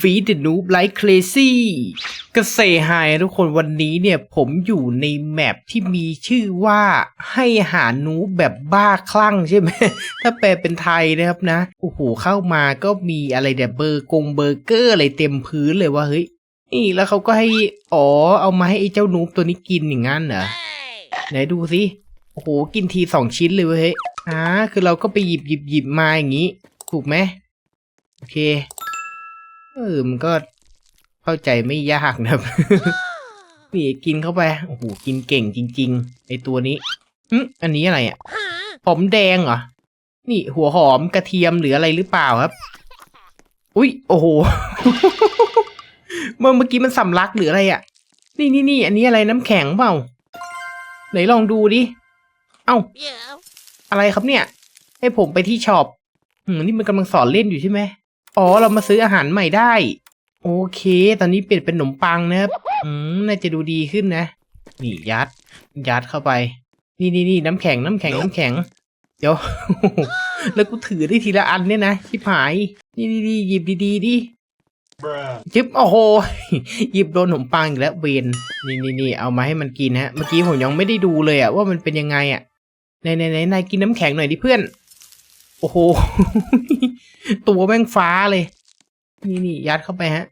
ฟีดนูบไลท์เคลซี่ก็เซฮายทุกคนวันนี้เนี่ยผมอยู่ในแมปที่มีชื่อว่าให้อาหารนูบแบบบ้าคลั่งใช่ไหม ถ้าแปลเป็นไทยนะครับนะ โอ้โหเข้ามาก็มีอะไรเดี๋ยเบอร์กงเบอร์เกอร์อะไรเต็มพื้นเลยว่าเฮ้ยนี่แล้วเขาก็ให้อ๋อเอามาให้ไอ้เจ้านูบตัวนี้กินอย่างงั้นเหรอไหนดูสิโอ้โหกินทีสองชิ้นเลยเว้ยเฮ้ยอ่าคือเราก็ไปหยิบหยิบหยิบมาอย่างนี้ ถูกไหมโอเค เออมันก็เข้าใจไม่ยากนะครับนี่กินเข้าไป โอ้โห กินเก่งจริง ๆ ไอตัวนี้อืมอันนี้อะไรอะ หอมแดงเหรอ นี่หัวหอมกระเทียมหรืออะไรหรือเปล่าครับ อุ้ย โอ้โห เมื่อเมื่อกี้มันสำลักหรืออะไรอะ นี่นี่นี่อันนี้อะไรน้ำแข็งเปล่า ไหนลองดูดิ เอ้า อะไรครับเนี่ย ให้ผมไปที่ช็อปอืมนี่มันกำลังสอนเล่นอยู่ใช่ไหม อ๋อ เรามาซื้ออาหารใหม่ได้ โอเค ตอนนี้เปลี่ยนเป็นขนมปังนะครับ อืม น่าจะดูดีขึ้นนะ นี่ยัด ยัดเข้าไป นี่นี่นี่น้ำแข็งน้ำแข็งน้ำแข็ง เดี๋ยว แล้วกูถือได้ทีละอันเนี่ยนะชิบหาย นี่นี่นี่หยิบดีๆดิจิบโอ้โห หยิบโดนขนมปังอีกแล้วเวนนี่นี่นี่เอามาให้มันกินฮะ เมื่อกี้ผมยังไม่ได้ดูเลยอะว่ามันเป็นยังไงอะไหนไหนไหนนายกินน้ำแข็งหน่อยดิเพื่อน โอ้โห ตัวแม่งฟ้าเลย นี่นี่ยัดเข้าไปฮะ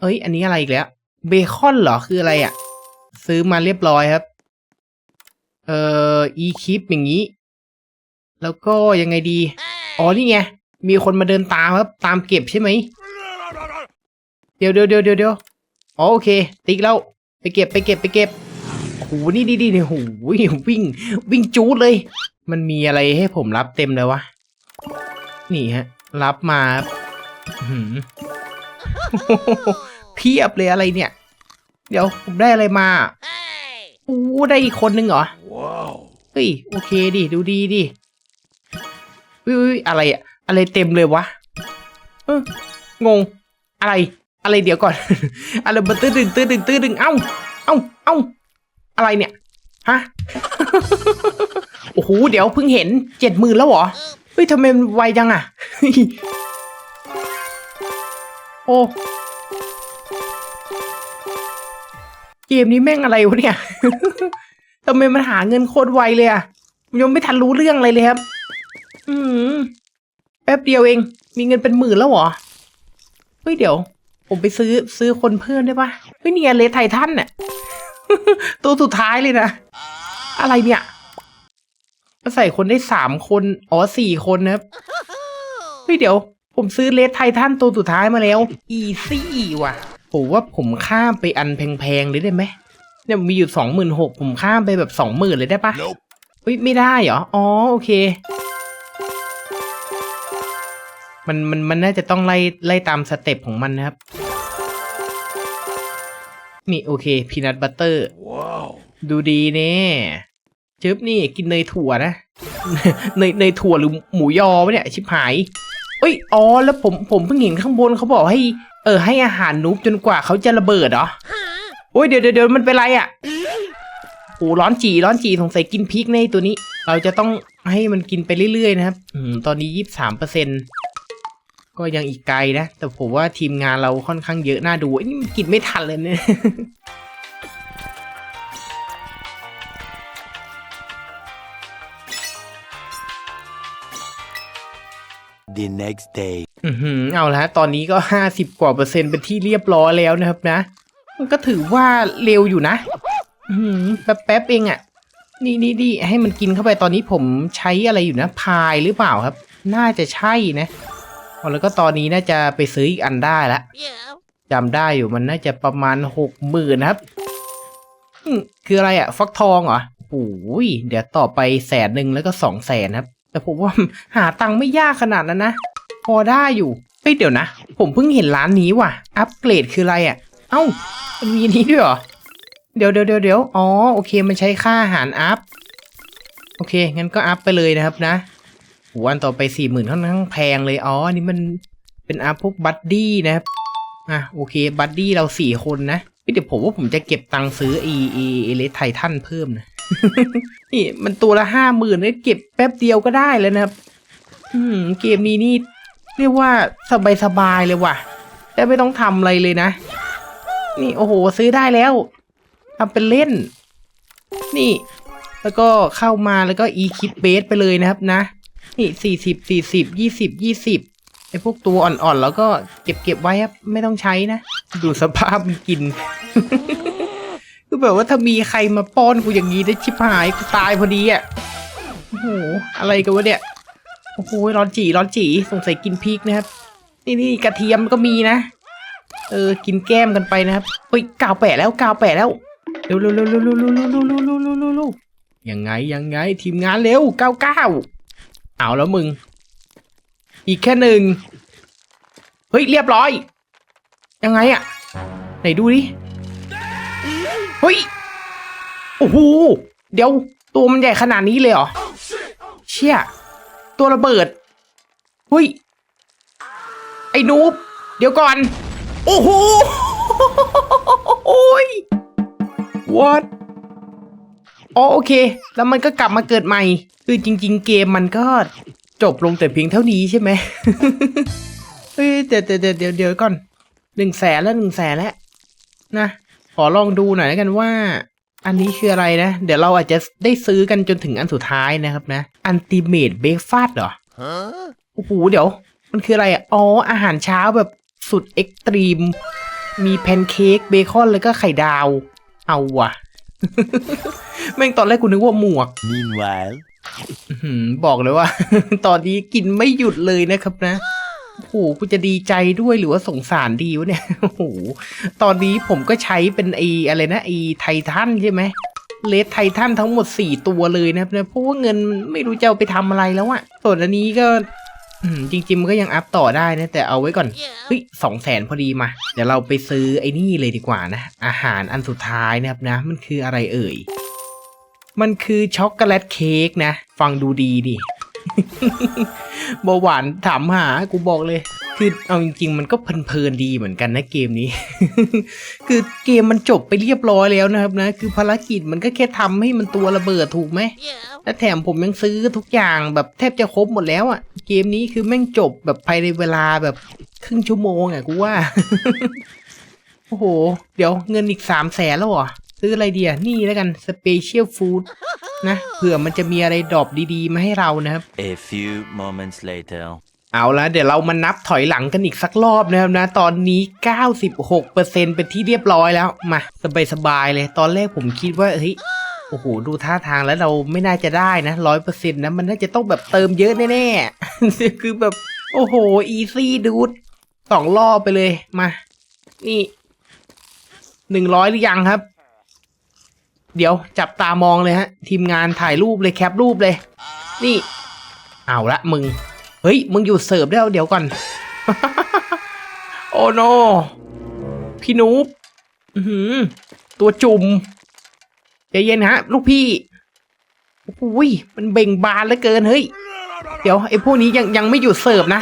เอ้ย อันนี้อะไรอีกแล้ว เบคอนเหรอ คืออะไรอะซื้อมาเรียบร้อยครับ เอ่อ อีคิปอย่างนี้ แล้วก็ยังไงดี อ๋อ นี่ไง มีคนมาเดินตามครับ ตามเก็บใช่ไหม เดี๋ยวเดี๋ยวเดี๋ยวเดี๋ยวเดี๋ยวอ๋อโอเค ติ๊กแล้ว ไปเก็บไปเก็บไปเก็บโหนี่นี่นี่โอ้โหวิ่งวิ่งจูดเลย มันมีอะไรให้ผมรับเต็มเลยวะ นี่ฮะ รับมาหือเพียบเลยอะไรเนี่ย เดี๋ยวผมได้อะไรมาโอ้ได้อีกคนนึงเหรอเฮ้ยโอเคดิดูดีดิวิวอะไรอะอะไรเต็มเลยวะงง อะไร อะไรเดี๋ยวก่อน อะไรมันตื้อดึงตื้อดึงตื้อดึงเอ้าเอ้าเอ้าอะไรเนี่ยฮะโอ้โหเดี๋ยวเพิ่งเห็นเจ็ดหมื่นแล้วเหรอ เฮ้ยทำไมมันไวจังอะโอ้ เกมนี้แม่งอะไรวะเนี่ย ทำไมมันหาเงินโคตรไวเลยอะยังไม่ทันรู้เรื่องอะไรเลยครับ อืมแป๊บเดียวเอง มีเงินเป็นหมื่นแล้วเหรอ เฮ้ยเดี๋ยว ผมไปซื้อซื้อคนเพิ่มได้ปะเฮ้ยเนี่ยเลสไททันเนี่ยตัวสุดท้ายเลยนะ อะไรเนี่ย ใส่คนได้สามคน อ๋อสี่คนนะครับ เฮ้ยเดี๋ยว ผมซื้อเลสไททันตัวสุดท้ายมาแล้ว อีซี่ว่ะผมว่าผมข้ามไปอันแพงๆเลยได้ไหมเนี่ยมีอยู่สองหมื่นหกผมข้ามไปแบบสองหมื่นเลยได้ปะ Nope. เฮ้ยไม่ได้เหรอ อ๋อโอเค มันมันมันน่าจะต้องไล่ไล่ตามสเต็ปของมันนะครับ นี่โอเคพีนัทบัตเตอร์ Wow. ดูดีเน่ จึ๊บนี่กินเนยถั่วนะเนยเนยถั่วหรือหมูยอวะเนี่ยชิบหายเอ้ยอ๋อแล้วผมผมเพิ่งเห็นข้างบนเขาบอกให้ เออให้อาหารนุ๊กจนกว่าเขาจะระเบิดเหรอโอ้ยเดี๋ยวเดี๋ยวเดี๋ยวมันเป็นไรอะ่ะโอ้ร้อนจีร้อนจีสงสัยกินพริกในตัวนี้ เราจะต้องให้มันกินไปเรื่อยๆนะครับอืมตอนนี้ยี่สิบสามเปอร์เซ็นก็ยังอีกไกลนะ แต่ผมว่าทีมงานเราค่อนข้างเยอะน่าดูนี่มันกินไม่ทันเลยเนี่ย The next day. อือหือเอาละตอนนี้ก็ห้าสิบกว่าเปอร์เซ็นต์เป็นที่เรียบร้อยแล้วนะครับนะ มันก็ถือว่าเร็วอยู่นะ อือหือแป๊บๆเองอะ่ะ นี่นี่นี่ให้มันกินเข้าไปตอนนี้ผมใช้อะไรอยู่นะ พายหรือเปล่าครับ น่าจะใช่นะแล้วก็ตอนนี้น่าจะไปซื้ออีกอันได้ละจำได้อยู่มันน่าจะประมาณหกหมื่นนะครับคืออะไรอะ่ะ ฟักทองเหรอโอ้ยเดี๋ยวต่อไปแสนหนึ่งแล้วก็สองแสนครับ แต่ผมว่าหาตังค์ไม่ยากขนาดนั้นนะ พอได้อยู่เฮ้ยเดี๋ยวนะ ผมเพิ่งเห็นร้านนี้ว่ะ อัปเกรดคืออะไรอะ่ะ เอ้ามันมีนี้ด้วยเหรอ เดี๋ยวเดี๋ยวเดี๋ยวเดี๋ยวอ๋อโอเคมันใช้ค่าอาหารอัพ โอเค งั้นก็อัพไปเลยนะครับนะโหวันต่อไปสี่หมื่นค่อนข้างแพงเลย อ๋ออันนี้มันเป็นอัพพวกบัดดี้นะครับ อะโอเค บัดดี้เราสี่คนนะเฮ้ยเดี๋ยวผมว่าผมจะเก็บตังค์ซื้อเอเอเอเลสไททันเพิ่มนะ นี่มันตัวละห้าหมื่นเนี่ยเก็บแป๊บเดียวก็ได้แล้วนะครับ อืม เกมนี้นี่ เรียกว่าสบายสบายๆเลยว่ะได้ไม่ต้องทำอะไรเลยนะ นี่โอ้โห ซื้อได้แล้วทำเป็นเล่น นี่ แล้วก็เข้ามาแล้วก็อีคิดเบสไปเลยนะครับนะ นี่สี่สิบสี่สิบยี่สิบยี่สิบไอพวกตัวอ่อนๆ แล้วก็เก็บเก็บไว้ครับ ไม่ต้องใช้นะ ดูสภาพมันกิน คือแบบว่าถ้ามีใครมาป้อนกูอย่างนี้ได้ชิบหายกูตายพอดีอะโอ้โหอะไรกันวะเนี่ยโอ้โหร้อนจีร้อนจีสงสัยกินพริกนะครับ นี่นี่กระเทียมก็มีนะ เออกินแก้มกันไปนะครับเฮ้ยกาวแปะแล้วกาวแปะแล้วเร็วเร็วเร็วเร็วเร็วเร็วเร็วเร็วเร็วเร็วเร็วเร็วเร็วยังไงยังไงทีมงานเร็วเก้าเก้าเอาแล้วมึง อีกแค่หนึ่งเฮ้ยเรียบร้อย ยังไงอะไหนดูดิ เฮ้ย โอ้โห เดี๋ยวตัวมันใหญ่ขนาดนี้เลยเหรอ เชี่ย ตัวระเบิด เฮ้ย ไอ้นูบ เดี๋ยวก่อน โอ้โหโอ้ย what อ๋อโอเค แล้วมันก็กลับมาเกิดใหม่ คือจริง ๆ เกมมันก็จบลงแต่เพียงเท่านี้ใช่ไหมเฮ้ยเดี๋ยวเดี๋ยวเดี๋ยวเดี๋ยวก่อนหนึ่งแสนแล้วหนึ่งแสนแล้วนะ อลองดูหน่อยแล้วกันว่า อันนี้คืออะไรนะ เดี๋ยวเราอาจจะได้ซื้อกันจนถึงอันสุดท้ายนะครับนะอันติเม e เบ f ฟา t เหรอ Huh? โอ้โหเดี๋ยว มันคืออะไรอะอ๋ออาหารเช้าแบบสุดเอ็กตรีม มีแพนเค้กเบคอนแล้วก็ไข่ดาว เอาว่ะแม่งตอนแรกกูนึกว่าหมวก Meanwhile, อื้อหือบอกเลยว่า ตอนนี้กินไม่หยุดเลยนะครับนะ โอ้โหกูจะดีใจด้วยหรือว่าสงสารดีวะเนี่ยโอ้โหตอนนี้ผมก็ใช้เป็นไออะไรนะไอไททันใช่ไหมเลดไททันทั้งหมดสี่ตัวเลยนะครับนะเพราะว่าเงินไม่รู้จะเอาไปทำอะไรแล้วอะส่วนอันนี้ก็อืมจริงๆมันก็ยังอัพต่อได้นะ แต่เอาไว้ก่อนเฮ้ยสองแสนพอดีมา เดี๋ยวเราไปซื้อไอ้นี่เลยดีกว่านะ อาหารอันสุดท้ายนะครับนะ มันคืออะไรเอ่ย มันคือช็อกโกแลตเค้กนะ ฟังดูดีดิ เบาหวานถามหากูบอกเลย คือเอาจริง ๆ มันก็เพลินๆดีเหมือนกันนะเกมนี้ คือเกมมันจบไปเรียบร้อยแล้วนะครับนะ คือภารกิจมันก็แค่ทำให้มันตัวระเบิดถูกไหมและแถมผมยังซื้อทุกอย่างแบบแทบจะครบหมดแล้วอะ่ะ เกมนี้คือแม่งจบแบบภายในเวลาแบบครึ่งชั่วโมงอะ่ะกูว่า โอ้โห เดี๋ยวเงินอีกสามแสนแล้วเหรอ ซื้ออะไรเดียนี่แล้วกันสเปเชียลฟู้ดนะเผื่อมันจะมีอะไรดรอปดีๆ มาให้เรานะครับ a few moments later. เอาละเดี๋ยวเรามานับถอยหลังกันอีกสักรอบนะครับนะ ตอนนี้ 96%เป็นที่เรียบร้อยแล้ว มาสบายๆเลย ตอนแรกผมคิดว่าเฮ้ยโอ้โห ดูท่าทางแล้วเราไม่น่าจะได้นะร้อยเปอร์เซ็นต์นะ มันน่าจะต้องแบบเติมเยอะแน่ๆ คือแบบ โอ้โห อีซี่ดูดสองรอบไปเลย มา นี่หนึ่งร้อยหรือยังครับ เดี๋ยวจับตามองเลยฮะ ทีมงานถ่ายรูปเลยแคปรูปเลย นี่ เอาละมึง เฮ้ย มึงอยู่เสิร์ฟได้แล้วเดี๋ยวก่อน โอ้โน พี่นูบอื้อหือตัวจุ่มใจเย็นฮะ ลูกพี่อุ้ยมันเบ่งบานเหลือเกินเฮ้ย เดี๋ยวไอ้พวกนี้ยังยังไม่หยุดเสิร์ฟนะ